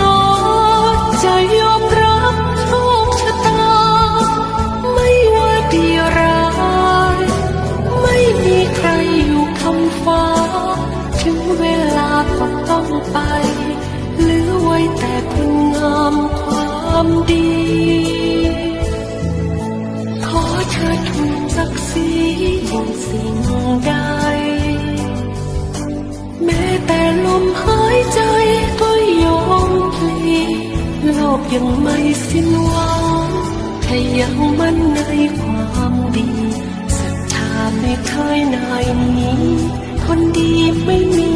า ไป เหลือไว้แต่คุณงามความดี ขอเธอทูลศักดิ์ศรียิ่งสิ่งใด แม้แต่ลมหายใจก็ยอมพลีโลกยังไม่สิ้นหวังถ้ายังมั่นในความดีศรัทธาไม่เคยนายนี้ คนดีไม่มี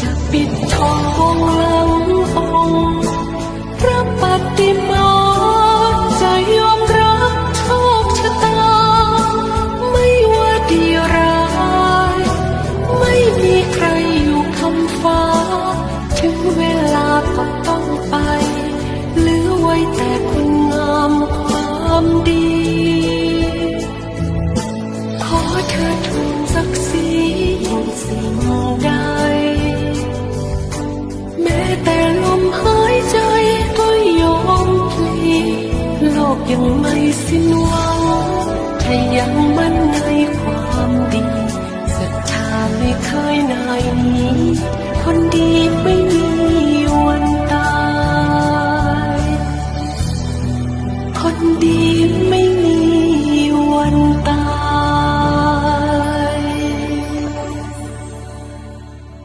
จะปิดทองหลังองค์พระปฏิมา กยังไม่สิ้นหวังถ้ายังมั่นในความดีศรัทธาไม่เคยนายหนี้คนดี